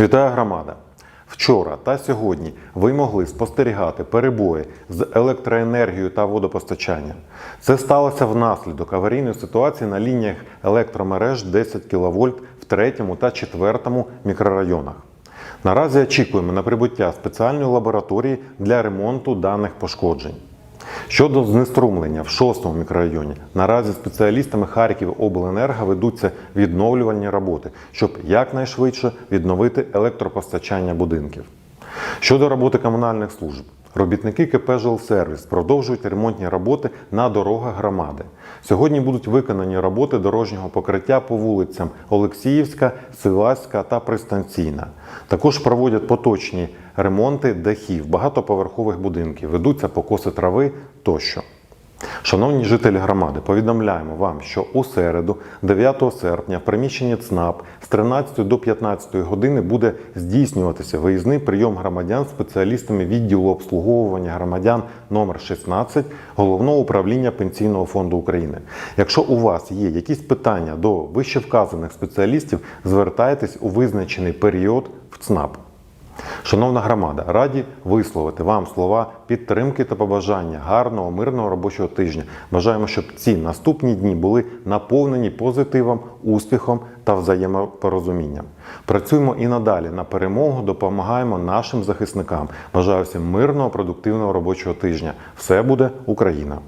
Вітаю громада! Вчора та сьогодні ви могли спостерігати перебої з електроенергією та водопостачанням. Це сталося внаслідок аварійної ситуації на лініях електромереж 10 кВт в 3 та 4 мікрорайонах. Наразі очікуємо на прибуття спеціальної лабораторії для ремонту даних пошкоджень. Щодо знеструмлення в 6 мікрорайоні, наразі спеціалістами Харківобленерго ведуться відновлювальні роботи, щоб якнайшвидше відновити електропостачання будинків. Щодо роботи комунальних служб, робітники КП «Жилсервіс» продовжують ремонтні роботи на дорогах громади. Сьогодні будуть виконані роботи дорожнього покриття по вулицям Олексіївська, Силаська та Пристанційна. Також проводять поточні ремонти дахів багатоповерхових будинків, ведуться покоси трави тощо. Шановні жителі громади, повідомляємо вам, що у середу, 9 серпня, в приміщенні ЦНАП з 13 до 15 години буде здійснюватися виїзний прийом громадян спеціалістами відділу обслуговування громадян номер 16 Головного управління Пенсійного фонду України. Якщо у вас є якісь питання до вищевказаних спеціалістів, звертайтесь у визначений період в ЦНАП. Шановна громада, раді висловити вам слова підтримки та побажання гарного, мирного робочого тижня. Бажаємо, щоб ці наступні дні були наповнені позитивом, успіхом та взаємопорозумінням. Працюємо і надалі на перемогу, допомагаємо нашим захисникам. Бажаю всім мирного, продуктивного робочого тижня. Все буде Україна!